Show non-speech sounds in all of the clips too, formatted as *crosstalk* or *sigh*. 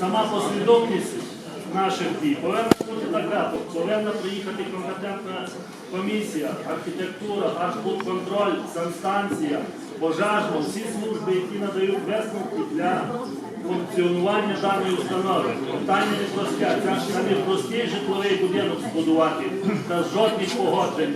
сама послідовність наших дій повинна бути така. Повинна приїхати компетентна комісія, архітектура, архбудконтроль, санстанція, пожежна, всі служби, які надають висновки для функціонування даної установи. Питання не просте. Це не простий житловий будинок збудувати та жодних погоджень,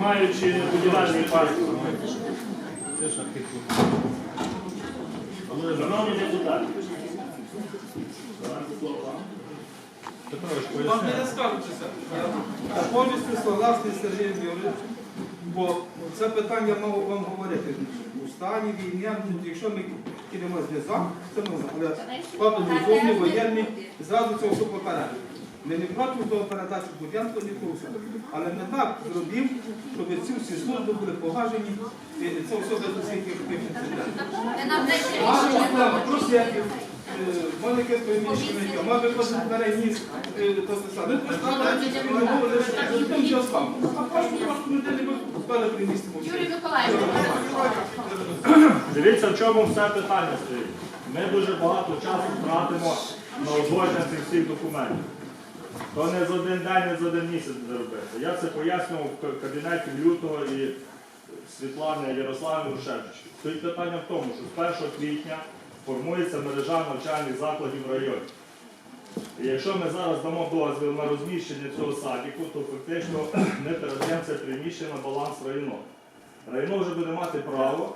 маючи будівельний паспорт. Шановні депутати, вам. Не скажуться. Я повністю согласний з Сергієм Юрійовичем, бо це питання мав вам говорити. У стані війни, якщо ми кинемо зв'язок, це можна. Але папа зовні воєнні, зразу це все попередили. Ми не проти того передачі будинку, ні. Але не так зробив, щоб ці всі служби були погажені, і це все без усіх рішення. проблема, просвітів, маленьке приміщення, має кожен переніс, то саме. Ми говорили, що тим часом. А кожну неділю ми примістимо. Юрій Миколаївич, Дивіться, в чому все питання стоїть. Ми дуже багато часу тратимо на узгодження цих всіх документів. То не за один день, не за один місяць буде робити. Я це пояснював в кабінеті Лютого і Світлани Ярославни Рушевичі. Стоїть питання в тому, що з 1 квітня формується мережа навчальних закладів районі. І якщо ми зараз дамо дозвіл на розміщення цього садіку, то фактично ми передаємо це приміщення на баланс району. Районо вже буде мати право,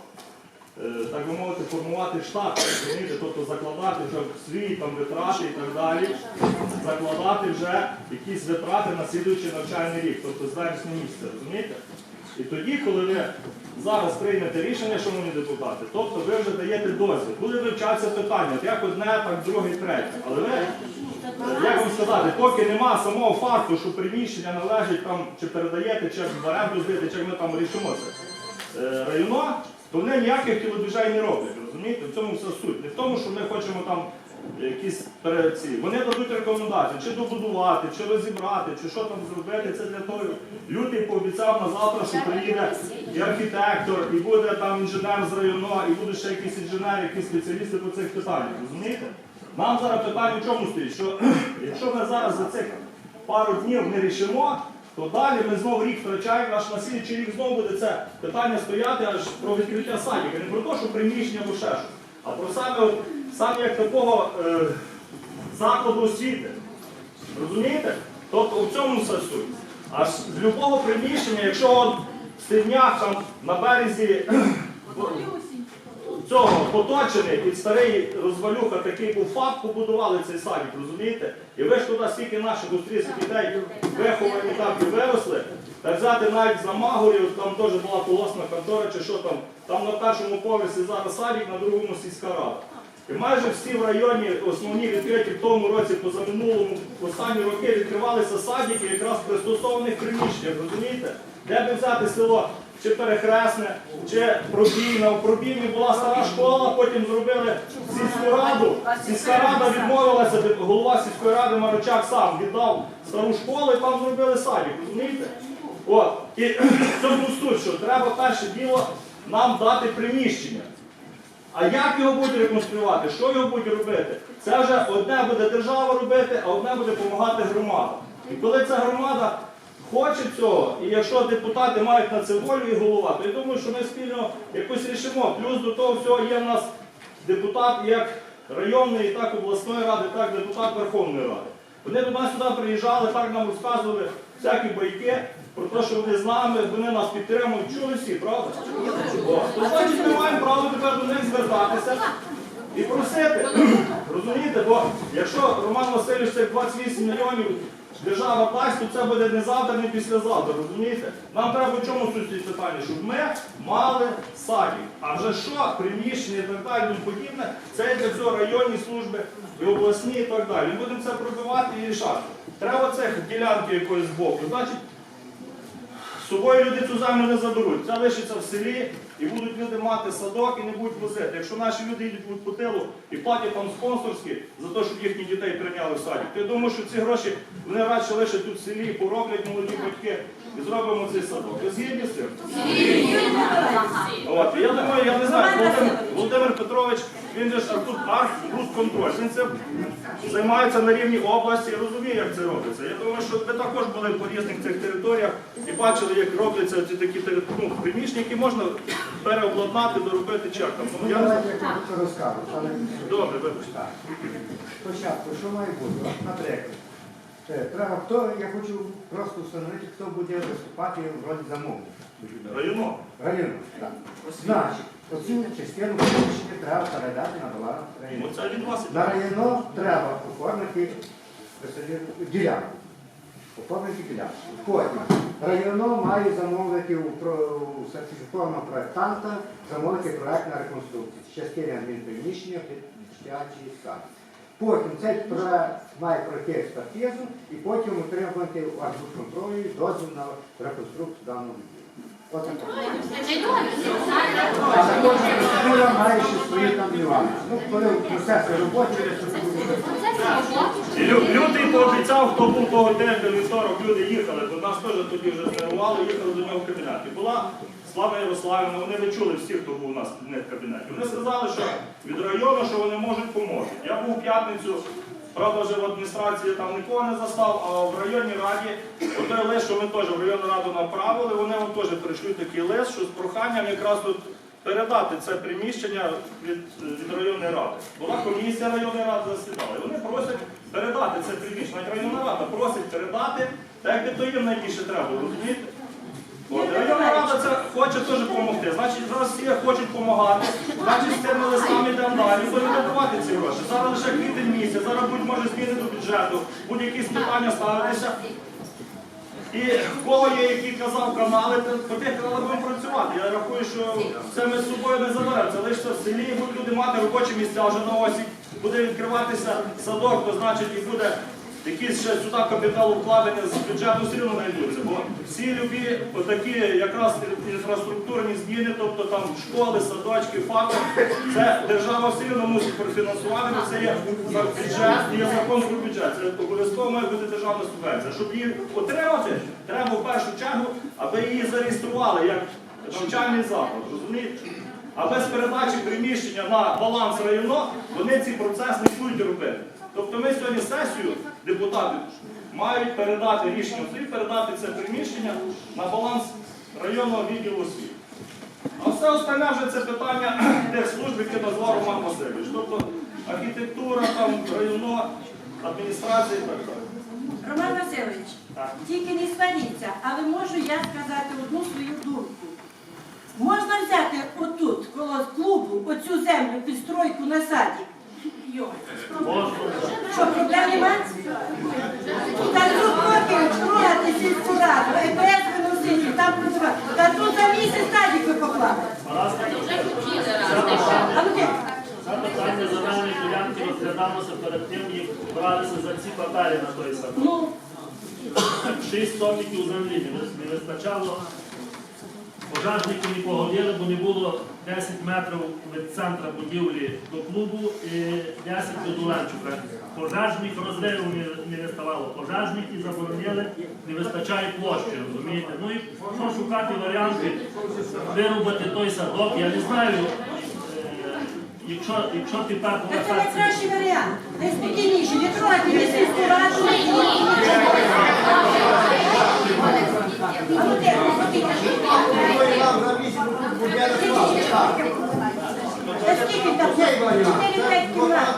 так би мовити, формувати штат, розумієте? тобто закладати вже свої там витрати і так далі, закладати вже якісь витрати на слідуючий навчальний рік, тобто з вересня місяця, розумієте? І тоді, коли ви зараз приймете рішення, шановні депутати, тобто ви вже даєте дозвіл, буде вивчатися питання, як одне, так друге, третє. Але ви, е, як вам сказати, поки нема самого факту, що приміщення належить там, чи передаєте, чи в оренду здати, чи ми там рішимо це е, районо, то вони ніяких тілодвіжень не роблять. Розумієте? В цьому вся суть. Не в тому, що ми хочемо там якісь пере- ці. Вони дадуть рекомендації, чи добудувати, чи розібрати, чи що там зробити. Це для того. Лютий пообіцяв на завтра, що приїде і архітектор, і буде там інженер з району, і буде ще якийсь інженер, якісь спеціалісти по цих питаннях. Розумієте? Нам зараз питання в чому стоїть? Що *clears throat* якщо ми зараз за цих пару днів не рішимо, то далі ми знову рік втрачаємо, аж на слідчий рік знову буде це питання стояти аж про відкриття садика. Не про те, що приміщення або ще щось, а про саме, саме як такого е, закладу освіти. Розумієте? Тобто у цьому суть. Аж з любого приміщення, якщо в Стельнях там на березі цього поточений під старий розвалюха такий був факт, побудували цей садик, розумієте? І ви ж туди стільки наших устрійських дітей виховані так і виросли. Та взяти навіть за Магорів, там теж була колосна контора чи що там. Там на першому поверсі зараз садик, на другому сільська рада. І майже всі в районі основні відкриті в тому році, позаминулому, в останні роки відкривалися садики якраз пристосованих приміщеннях, розумієте? Де би взяти село, чи Перехресне, чи Пробійна. У Пробійні була стара школа, потім зробили сільську раду. Сільська рада відмовилася, голова сільської ради Марочак сам віддав стару школу і там зробили садик, розумієте? От. І *clears throat* цьому суть, що треба перше діло нам дати приміщення. А як його будуть реконструювати? Що його будуть робити? Це вже одне буде держава робити, а одне буде допомагати громада. І коли ця громада хоче цього, і якщо депутати мають на це волю і голова, то я думаю, що ми спільно якось рішимо. Плюс до того всього є в нас депутат як районної, так обласної ради, так депутат Верховної Ради. Вони до нас сюди приїжджали, так нам розказували всякі байки про те, що вони з нами, вони нас підтримують. Чули всі, правда? О, То значить ми маємо право тепер до них звертатися і просити. Розумієте, бо якщо Роман Васильович цих 28 мільйонів держава дасть, то це буде не завтра, не післязавтра, розумієте? Нам треба в чому суть питання, щоб ми мали садик. А вже що, приміщення і так далі, і подібне, це для цього районні служби і обласні і так далі. Ми будемо це пробивати і рішати. Треба цих ділянки якоїсь збоку. Значить, з собою люди цю землю не заберуть. Це лишиться в селі і будуть люди мати садок і не будуть возити. Якщо наші люди їдуть по тилу і платять там спонсорські за те, щоб їхні дітей прийняли в садик, то я думаю, що ці гроші вони радше лише тут в селі, пороблять молоді батьки і зробимо цей садок. Ви згідні з цим? От, я думаю, я не знаю, Володимир, Володимир Петрович Він же ж тут архбудконтроль. Він це займається на рівні області і розуміє, як це робиться. Я думаю, що ви також були по різних цих територіях і бачили, як робляться ці такі ну, приміщення, які можна переобладнати, доробити чеком. Ну, я... давайте я розкажу. Але Добре, вибачте. Спочатку, що має бути? Наприклад, е, треба, хто, я хочу просто встановити, хто буде виступати в ролі замовника. Районо. Району. Так. Значить, оцю частину приміщення треба передати на баланс Ну, району. На районо треба оформити ділянку. Оформити ділянку. Потім районо має замовити у, сертифікованого проєктанта замовити проєкт на реконструкцію. з Частини адмінприміщення дитячий сад. Потім цей проєкт має пройти експертизу і потім отримати у контролю дозвіл на реконструкцію даного будинку. От так. Але має ще свої там нюанси. Ну, коли процес роботи, це лю- Лютий пообіцяв, хто був того тижня, вівторок, люди їхали, то нас теж тоді вже знервували, їхали до нього в кабінет. І була Слава Ярославівна, вони не чули всі, хто був у нас в в кабінеті. Вони сказали, що від району, що вони можуть поможуть. Я був у п'ятницю, правда, вже в адміністрації там нікого не застав, а в районній раді, отой лист, що ми теж в районну раду направили, вони вам теж прийшли такий лист, що з проханням якраз тут передати це приміщення від, від районної ради. Була комісія районної ради засідала. І вони просять передати це приміщення. Навіть районна рада просить передати, так якби то їм найбільше треба, розумієте? От, районна рада це хоче теж допомогти. Значить, зараз всі хочуть допомагати. Значить, з цими листами йдемо далі, будемо видавати ці гроші. Зараз лише квітень місяць, зараз будуть може зміни до бюджету, будуть якісь питання ставитися. І в кого є, який казав канали, по тих каналах будемо працювати. Я рахую, що це ми з собою не заберемо. Це лише в селі будуть люди мати робочі місця вже на осінь. Буде відкриватися садок, то значить і буде якісь ще сюди капітал вкладення з бюджету все одно знайдуться. Бо всі любі такі якраз інфраструктурні зміни, тобто там школи, садочки, ФАПи, це держава все одно мусить профінансувати, бо це є бюджет, є закон про бюджет. Це обов'язково має бути державна субвенція. Щоб її отримати, треба в першу чергу, аби її зареєстрували як навчальний заклад. Розумієте? А без передачі приміщення на баланс району вони цей процес не будуть робити. Тобто ми сьогодні сесію, депутати, мають передати рішення в передати це приміщення на баланс районного відділу освіти. А все остальне вже це питання тих служб, які назвав Роман Васильович. Тобто архітектура, там, районо, адміністрація і так далі. Роман Васильович, Так. тільки не сваріться, але можу я сказати одну свою думку. Можна взяти отут, коло клубу, оцю землю під стройку на саді. Що, проблем немає? Та тут поки трогати сільську раду, ЕПС виносити, там працювати. Та тут за місяць садик ви поклали. А ну де? Це питання земельної ділянки розглядалося перед тим, як бралися за ці папери на той садок. Ну, Шість сотників землі не вистачало. Пожежники не погодили, бо не було 10 метрів від центру будівлі до клубу і 10 до Дуленчука. Пожежник розриву не, не ставало. Пожежники заборонили, не вистачає площі, розумієте? Ну і що шукати варіанти вирубати той садок, я не знаю. е, Якщо, якщо тепер так це повертатися найкращий варіант. Найспокійніший. Не трогати ні сільську раду, ні А ну де? Та скільки там? Чотири-п'ять кімнат.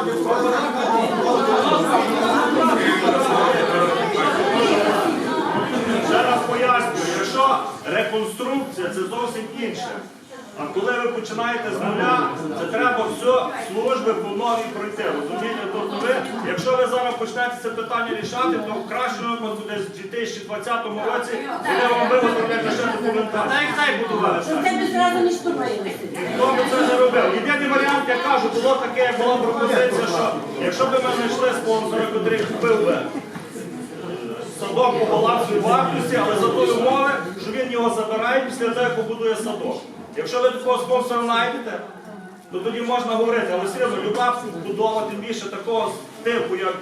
Ще раз пояснюю, якщо реконструкція це зовсім інше. А коли ви починаєте з нуля, це треба все служби по новій пройти. Розумієте? Тобто ви, якщо ви зараз почнете це питання рішати, то в кращому випадку десь в 2020 році буде вам виготовлять ще документацію. Так як так будували. Щоб тебе зразу не штурмаєте. Хто би це не робив? Єдиний варіант, я кажу, було таке, як була пропозиція, що якщо б ми знайшли спонсора, який купив би садок по балансу і вартості, але за тої умови, що він його забирає, після того як побудує садок. Якщо ви такого спонсора знайдете, то тоді можна говорити, але все одно люба будова, тим більше такого типу, як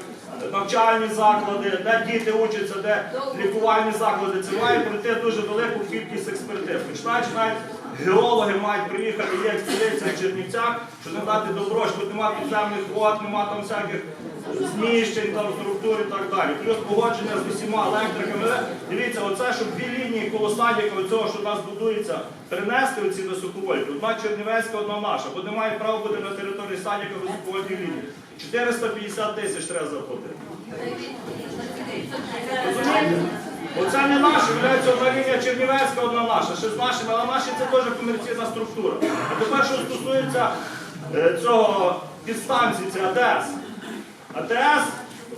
навчальні заклади, де діти учаться, де лікувальні заклади, це має пройти дуже велику кількість експертиз. Починаючи навіть геологи мають приїхати, є експедиція в Чернівцях, щоб надати добро, що тут немає підземних вод, немає там всяких зміщень, там структур і так далі. Плюс погодження з усіма електриками. Дивіться, оце, щоб дві лінії коло садіка, цього, що у нас будується, перенести оці високовольтні. Одна Чернівецька, одна наша, бо не має права бути на території садіка високовольтні лінії. 450 тисяч треба заплатити. Оце не наші, виявляється одна лінія Чернівецька, одна наша. Ще з нашими, але наші це теж комерційна структура. А тепер, що стосується е, цього підстанції, це АТС. АТС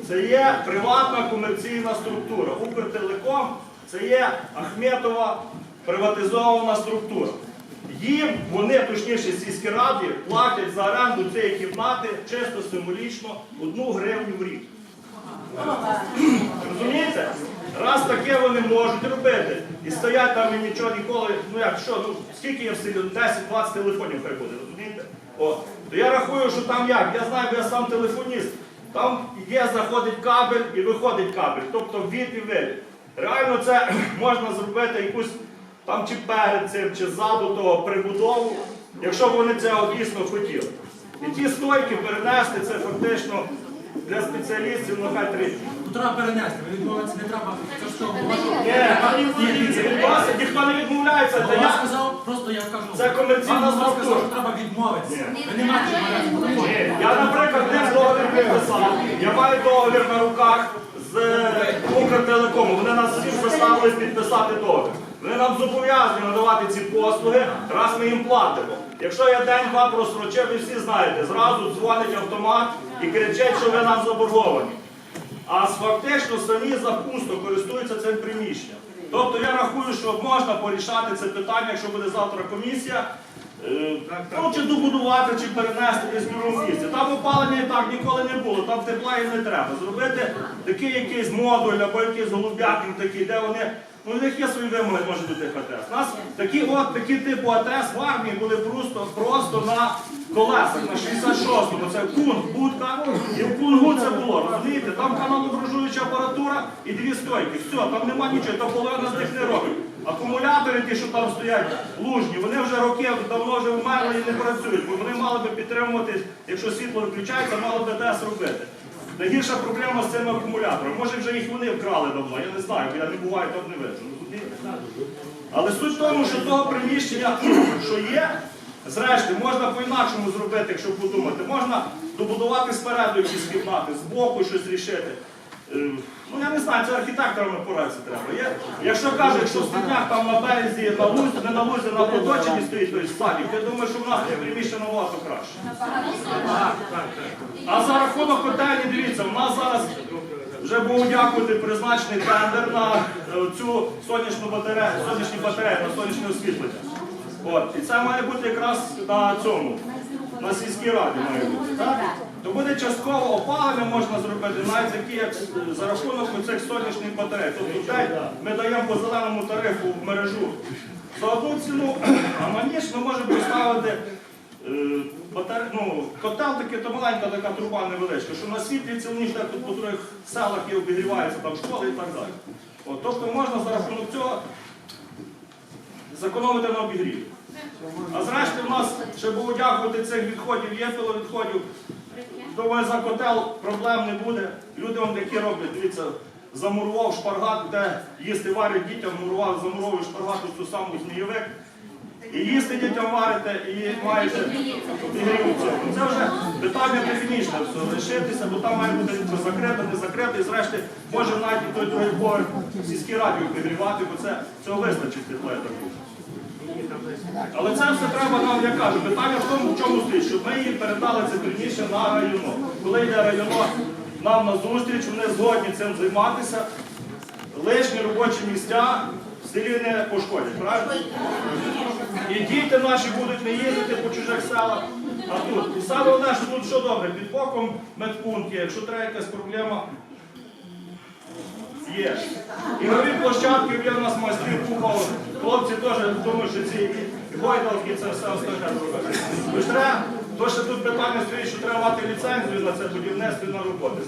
це є приватна комерційна структура. Укртелеком це є Ахметова приватизована структура. Їм вони, точніше, сільські раді, платять за оренду цієї кімнати чисто символічно одну гривню в рік. Розумієте? Раз таке вони можуть робити і стоять там і нічого ніколи, ну як що, ну скільки є в селі, 10-20 телефонів хай буде, розумієте? О, то я рахую, що там як, я знаю, бо я сам телефоніст. Там є, заходить кабель і виходить кабель, тобто ввід і виліт. Реально це можна зробити якусь там чи перед цим, чи ззаду того прибудову, якщо б вони цього дійсно хотіли. І ті стойки перенести це фактично для спеціалістів, ну хай три. Треба перенести, ви відмовитися не треба. Це що, Ні, ніхто не відмовляється. Та я сказав, просто я кажу. Це комерційна Вам сказав, структура. що треба відмовитися. Ви не маєте відмовитися. Ні, я, наприклад, не договір підписав. Я маю договір на руках з Укртелекому. Вони нас всіх заставили підписати договір. Вони нам зобов'язані надавати ці послуги, раз ми їм платимо. Якщо я день-два просрочив, ви всі знаєте, зразу дзвонить автомат і кричать, що ви нам заборговані. А фактично самі запусто користуються цим приміщенням. Тобто я рахую, що можна порішати це питання, якщо буде завтра комісія. е, Ну, чи добудувати, чи перенести десь в другому місці. Там опалення і так ніколи не було, там тепла і не треба. Зробити такий якийсь модуль або якийсь голубятник такий, де вони. Ну, в них є свої вимоги, може до тих АТС. У нас такі от такі типу АТС в армії були просто, просто на колесах, на 66-му. Це кунг, будка, і в кунгу це було. Розумієте? Там каналоброжуюча апаратура і дві стойки. Все, там нема нічого, там половина з них не робить. Акумулятори, ті, що там стоять, лужні, вони вже роки давно вже вмерли і не працюють, бо вони мали би підтримувати, якщо світло виключається, мали би АТС робити. Найгірша проблема з цими акумуляторами. Може вже їх вони вкрали давно, я не знаю, бо я не буваю, там не виджу. Але суть в тому, що того приміщення, що є, зрештою, можна по-інакшому зробити, якщо подумати. Можна добудувати спереду якісь кімнати, збоку щось рішити. Е, Ну я не знаю, це архітекторами порадитися треба. Є, якщо кажуть, що степняк там на березі, на лузі, не на лузі, на проточенні стоїть той садик, я думаю, що в нас це приміщення набагато краще. А за рахунок котельні, дивіться, у нас зараз вже був дякувати призначений тендер на е, цю сонячну батарею, сонячні батареї, на сонячне освітлення. От. І це має бути якраз на цьому, на сільській раді має бути. Так? То буде частково опалення можна зробити, навіть такі, як за рахунок цих сонячних батарей. Тобто ми даємо по зеленому тарифу в мережу за одну ціну, а на ніч ми можемо поставити Е, батар... ну, котел такий, то маленька така труба невеличка, що на світлі цілу ніч так по других селах і обігрівається там школи і так далі. От, тобто можна за рахунок цього зекономити на обігріві. А зрештою в нас ще було дякувати цих відходів, є пиловідходів. Думаю, за котел проблем не буде. Люди вон такі роблять, дивіться, замурував шпаргат, де їсти варять дітям, мурував, замуровує шпаргат ту саму змійовик. І їсти дітям варите, і маєте обігрів у. Це вже питання технічне все, лишитися, бо там має бути закрито, не закрито, і зрештою може навіть той другий поверх сільській раді обігрівати, бо це цього вистачить тепла, я так думаю. Але це все треба нам, я кажу, питання в тому, в чому стоїть, щоб ми їм передали це приміщення на районо. Коли йде районо нам на зустріч, вони згодні цим займатися, лишні робочі місця в селі не пошкодять, правильно? І діти наші будуть не їздити по чужих селах, а тут. І саме головне, що тут що добре, під боком медпункт є, якщо треба якась проблема, Є. Ігрові площадки є у нас майстрів купа. Хлопці теж думають, що ці гойдалки, це все остальне зробити. Тож тут питання стоїть, що треба мати ліцензію на це будівництво на роботи.